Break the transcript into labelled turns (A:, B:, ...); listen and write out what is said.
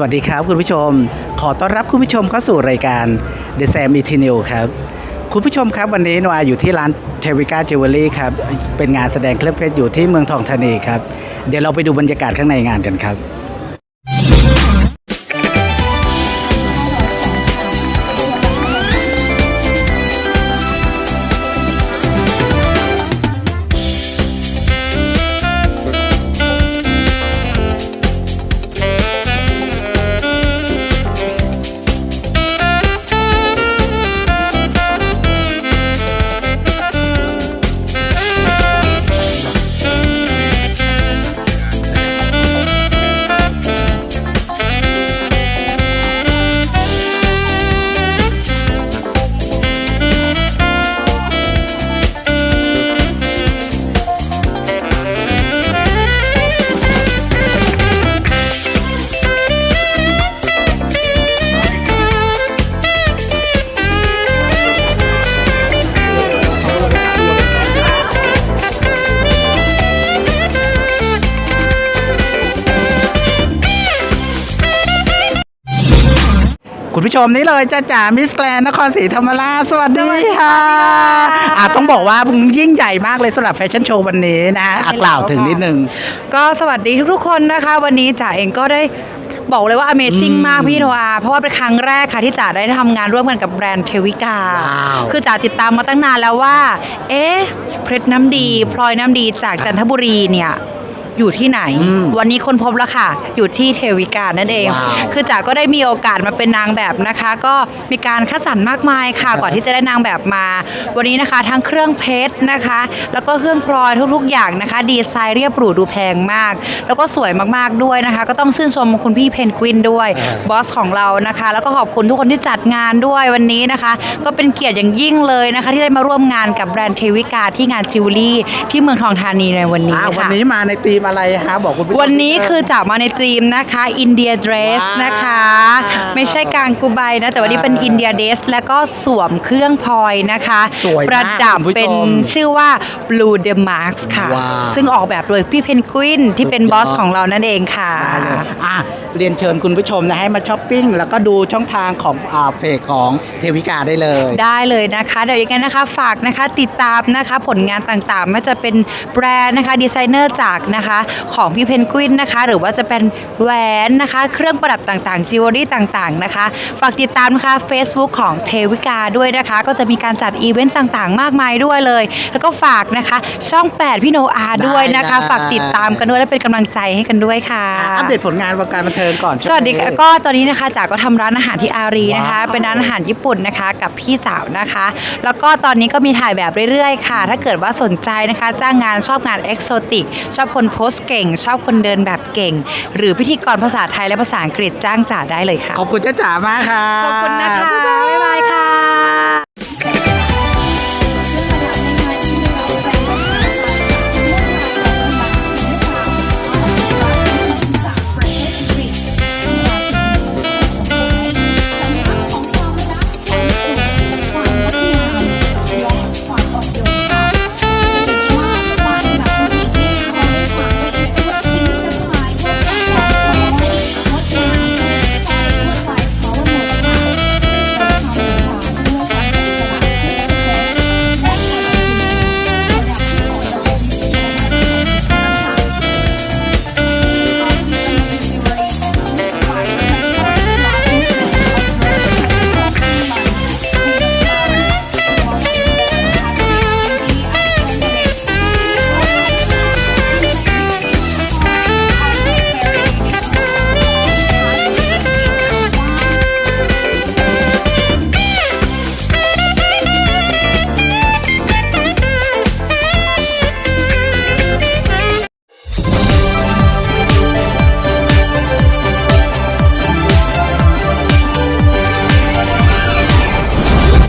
A: สวัสดีครับคุณผู้ชม ขอต้อนรับคุณผู้ชมเข้าสู่รายการ The Sam e t i n e w ครับ คุณผู้ชมครับวันนี้นวาอยู่ที่ร้านเทวิก้าจิวเวลรี่ครับ เป็นงานแสดงเครื่องเพชรอยู่ที่เมืองทองธานีครับ เดี๋ยวเราไปดูบรรยากาศข้างในงานกันครับ คุณผู้ชมนี่เลยจ้าจ๋ามิสแกรนนครศรีธรรมราชสวัสดีค่ะอะต้องบอกว่ายิ่งใหญ่มากเลยสำหรับแฟชั่นโชว์วันนี้นะฮะอะกล่าวถึงนิดนึง
B: ก็สวัสดีทุกๆคนนะคะ วันนี้จ๋าเองก็ได้บอกเลยว่า Amazing
A: อืม
B: มากพี่โนอา เพราะว่าเป็นครั้งแรกค่ะที่จ๋าได้ทำงานร่วมกันกับแบรนด์เทวิกา
A: ว้าว
B: คือจ๋าติดตามมาตั้งนานแล้วว่า เอ๊ะเพชรน้ำดี พลอยน้ำดีจากจันทบุรีเนี่ย อยู่ที่ไหน
A: อืม
B: วันนี้คนพบแล้วค่ะ อยู่ที่เทวิกานั่นเอง
A: ว้าว
B: คือจ๋าก็ได้มีโอกาสมาเป็นนางแบบนะคะ ก็มีการคัดสรรมากมายค่ะ
A: ครับ
B: ก่อนที่จะได้นางแบบมา วันนี้นะคะ ทั้งเครื่องเพชรนะคะ แล้วก็เครื่องพลอยทุกๆอย่างนะคะ ดีไซน์เรียบหรูดูแพงมาก แล้วก็สวยมากๆด้วยนะคะ ก็ต้องชื่นชมคุณพี่เพนกวินด้วย
A: อ่า
B: บอสของเรานะคะ แล้วก็ขอบคุณทุกคนที่จัดงานด้วยวันนี้นะคะ ก็เป็นเกียรติอย่างยิ่งเลยนะคะ ที่ได้มาร่วมงานกับแบรนด์เทวิกาที่งานจิวเวลรี่ที่เมืองทองธานีในวันนี้
A: อะวัน
B: ค่ะ
A: นี้มาในธีมอะไรฮะบอกคุณผู้ชม
B: วันนี้คือจากมาในตรีมนะคะอินเดียเดรส
A: ว้าว
B: นะคะ ไม่ใช่กางกูไบนะ แต่วันนี้เป็น
A: อ่า
B: อินเดียเดรสแล้วก็สวมเครื่องพลอยนะคะ
A: สวยมาก
B: ประดับ
A: คุณผู้ชม
B: เป็นชื่อว่า Blue the Marks ค่ะ
A: ว้าว
B: ซึ่งออกแบบโดยพี่เพนกวินที่เป็น
A: สุดย
B: บ
A: อ
B: อ
A: ด
B: สของเรานั่นเองค่ะ
A: ได้เลยอะเรียนเชิญคุณผู้ชมนะให้มาช้อปปิ้ง แล้วก็ดูช่องทางของอ่าเพจของเทวิกาได้เลย
B: ได้เลยนะคะเดี๋ยวยังไงนะคะฝากนะคะติดตามนะคะผลงานต่างๆไม่ว่าจะเป็นแบรนด์นะคะดีไซเนอร์จากนะคะของพี่เพนกวินนะคะ หรือว่าจะเป็นแหวนนะคะ เครื่องประดับต่างๆจิวเวลรี่ต่างๆนะคะ ฝากติดตามนะคะ Facebook ของเทวิกาด้วยนะคะ ก็จะมีการจัดอีเวนต์ต่างๆ มากมายด้วยเลย แล้วก็ฝากนะคะ ช่อง 8 พี่โนอาด้วยนะคะ
A: ได้
B: ฝากติดตามกันด้วยและเป็นกำลังใจให้กันด้วยค่ะ
A: อัปเดตผลงานวงการบันเทิงก่อน
B: สวัสดีค่ะ
A: ช่งนี้
B: ก็ตอนนี้นะคะจ๋าก็ทำร้านอาหารที่อารีนะคะ
A: ว้าว
B: เป็นร้านอาหารญี่ปุ่นนะคะ กับพี่สาวนะคะ แล้วก็ตอนนี้ก็มีถ่ายแบบเรื่อยๆ ค่ะ ถ้าเกิดว่าสนใจนะคะ จ้างงานชอบงานเอกโซติกชอบคนโพสต์เก่ง ชอบคนเดินแบบเก่ง หรือพิธีกรภาษาไทยและภาษาอังกฤษจ้างจ๋าได้เลยค่ะ
A: ขอบคุณจ้าจ๋ามากค่ะ
B: ขอบคุณนะคะ บ๊ายบายค่ะ